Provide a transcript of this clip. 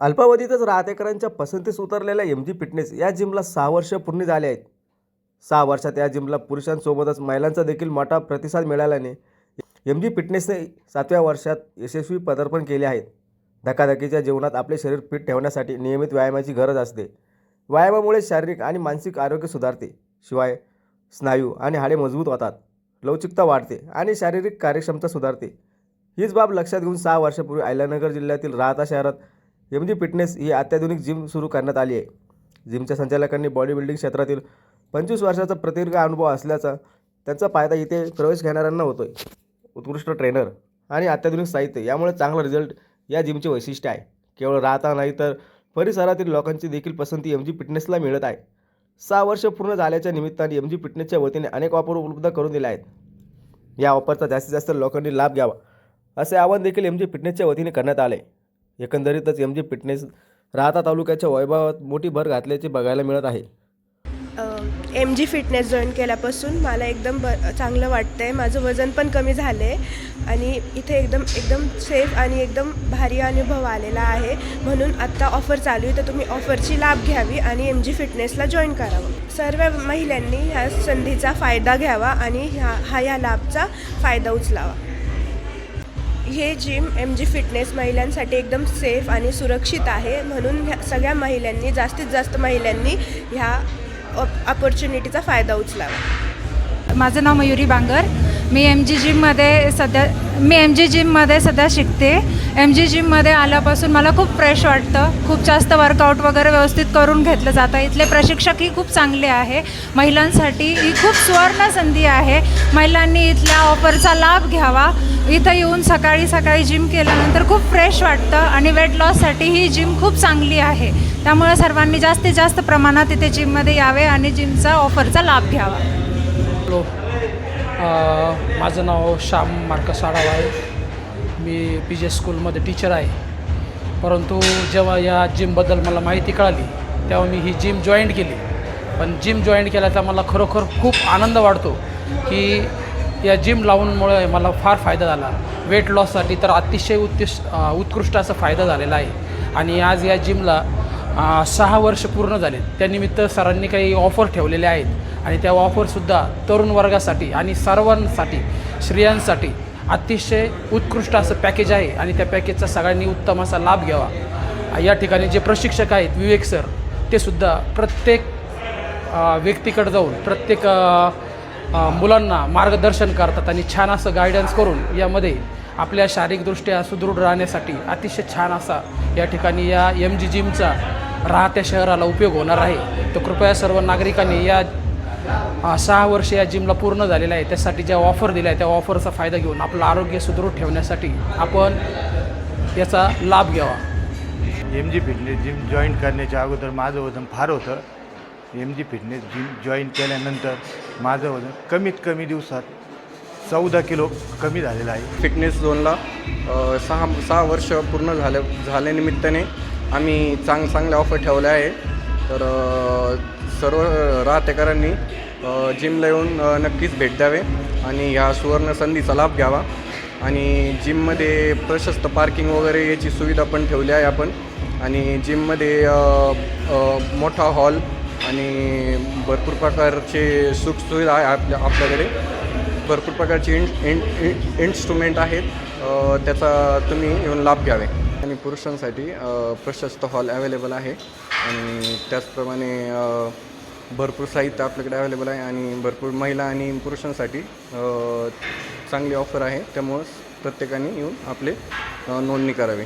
अल्पावधीतच राहतेकरांच्या पसंतीस उतरलेल्या एम जी फिटनेस या जिमला सहा वर्ष पूर्ण झाले आहेत. सहा वर्षात या जिमला पुरुषांसोबतच महिलांचा देखील मोठा प्रतिसाद मिळाल्याने एम जी फिटनेसने सातव्या वर्षात यशस्वी पदार्पण केले आहेत धकाधकीच्या जीवनात आपले शरीर फिट ठेवण्यासाठी नियमित व्यायामाची गरज असते. व्यायामामुळे शारीरिक आणि मानसिक आरोग्य सुधारते. शिवाय स्नायू आणि हाडे मजबूत होतात. लवचिकता वाढते आणि शारीरिक कार्यक्षमता सुधारते. हीच बाब लक्षात घेऊन सहा वर्षापूर्वी अहिल्यानगर जिल्ह्यातील राहता शहरात एम जी फिटनेस ही अत्याधुनिक जिम सुरू करण्यात आली आहे. जिमच्या संचालकांनी बॉडी बिल्डिंग क्षेत्रातील पंचवीस वर्षाचा प्रदीर्घ अनुभव असल्याचा त्यांचा फायदा इथे प्रवेश घेणाऱ्यांना होतो आहे उत्कृष्ट ट्रेनर आणि अत्याधुनिक साहित्य यामुळे चांगला रिझल्ट या जिमचे वैशिष्ट्य आहे. केवळ राहता नाही तर परिसरातील लोकांची देखील पसंती एम जी फिटनेसला मिळत आहे. सहा वर्ष पूर्ण झाल्याच्या निमित्ताने एम जी फिटनेसच्या वतीने अनेक ऑफर उपलब्ध करून दिले आहेत. या ऑफरचा जास्तीत जास्त लोकांनी लाभ घ्यावा असे आवाहन देखील एम जी फिटनेसच्या वतीने करण्यात आले. एकंदरीतच एम जी फिटनेस राहता तालुक्याच्या वैभवात मोठी भर घातल्याचे बघायला मिळत आहे. एम जी फिटनेस जॉईन केल्यापासून मला एकदम ब चांगलं वाटतं आहे माझं वजन पण कमी झालं आहे आणि इथे एकदम एकदम सेफ आणि एकदम भारी अनुभव आलेला आहे. म्हणून आत्ता ऑफर चालू आहे तर तुम्ही ऑफरची लाभ घ्यावी आणि एम जी फिटनेसला जॉईन करावं. सर्व महिलांनी ह्या संधीचा फायदा घ्यावा आणि ह्या हा या लाभचा फायदा उचलावा. हे जिम एम जी फिटनेस महिलांसाठी एकदम सेफ आणि सुरक्षित आहे. म्हणून ह्या सगळ्या महिलांनी जास्तीत जास्त महिलांनी ह्या ऑपॉर्च्युनिटीचा फायदा उचलावा. माझं नाव मयुरी बांगर. मी एम जी जिममध्ये सध्या मी एम जी जिममध्ये सध्या शिकते. एम जी जिममध्ये आल्यापासून मला खूप फ्रेश वाटतं. खूप जास्त वर्कआउट वगैरे व्यवस्थित करून घेतलं जातं. इथले प्रशिक्षकही खूप चांगले आहे. महिलांसाठी ही खूप सुवर्ण संधी आहे. महिलांनी इथल्या ऑफरचा लाभ घ्यावा. इथं येऊन सकाळी सकाळी जिम केल्यानंतर खूप फ्रेश वाटतं आणि वेट लॉससाठी ही जिम खूप चांगली आहे. त्यामुळे सर्वांनी जास्तीत जास्त प्रमाणात इथे जिममध्ये यावे आणि जिमचा ऑफरचा लाभ घ्यावा. हॅलो माझं नाव श्याम मार्कस साडाव आहे. मी पी जे स्कूलमध्ये टीचर आहे. परंतु जेव्हा या जिमबद्दल मला माहिती कळाली तेव्हा मी ही जिम जॉईंट केली. पण जिम जॉईंट केल्याचा मला खरोखर खूप आनंद वाटतो की या जिम लावूनमुळे मला फार फायदा झाला. वेट लॉससाठी तर अतिशय उत्कृष्ट उत्कृष्ट असा फायदा झालेला आहे. आणि आज या जिमला सहा वर्ष पूर्ण झाले त्यानिमित्त सरांनी काही ऑफर ठेवलेल्या आहेत. आणि त्या ऑफरसुद्धा तरुण वर्गासाठी आणि सर्वांसाठी स्त्रियांसाठी अतिशय उत्कृष्ट असं पॅकेज आहे आणि त्या पॅकेजचा सगळ्यांनी उत्तम असा लाभ घ्यावा. या ठिकाणी जे प्रशिक्षक आहेत विवेक सर ते सुद्धा प्रत्येक व्यक्तीकडे जाऊन प्रत्येक मुलांना मार्गदर्शन करतात आणि छान असं गायडन्स करून यामध्ये आपल्या शारीरिकदृष्ट्या सुदृढ राहण्यासाठी अतिशय छान असा या ठिकाणी या एम जी जिमचा राहत्या शहराला उपयोग होणार आहे. तर कृपया सर्व नागरिकांनी या सहा वर्ष या जिमला पूर्ण झालेलं आहे. त्यासाठी ज्या ऑफर दिल्या आहे त्या ऑफरचा फायदा घेऊन आपलं आरोग्य सुदृढ ठेवण्यासाठी आपण याचा लाभ घ्यावा. M G fitness gym join करण्याच्या अगोदर माझं वजन फार होतं. M G fitness gym join केल्यानंतर माझं वजन कमीत कमी दिवसात चौदा किलो कमी झालेलं आहे. फिटनेस झोनला सहा सहा वर्ष पूर्ण झाल्या झाल्यानिमित्ताने आम्ही चांग चांगल्या ऑफर ठेवल्या आहे. तर सर्व राहतेकरांनी जिमला येऊन नक्कीच भेट द्यावे आणि ह्या सुवर्ण संधीचा लाभ घ्यावा. आणि जिममध्ये प्रशस्त पार्किंग वगैरे याची सुविधा पण ठेवली आहे आपण. आणि जिममध्ये मोठा हॉल आणि भरपूर प्रकारचे सुखसुविधा आहे आपल्या आपल्याकडे. भरपूर प्रकारचे इन इन इं इन्स्ट्रुमेंट आहेत. त्याचा तुम्ही येऊन लाभ घ्यावे. पुरुषांसाठी प्रशस्त हॉल अवेलेबल आहे. आणि त्याचप्रमाणे भरपूर साहित्य आपल्याकडे अवेलेबल आहे आणि भरपूर महिला आणि पुरुषांसाठी चांगली ऑफर आहे. त्यामुळं प्रत्येकाने येऊन आपले नोंदणी करावी.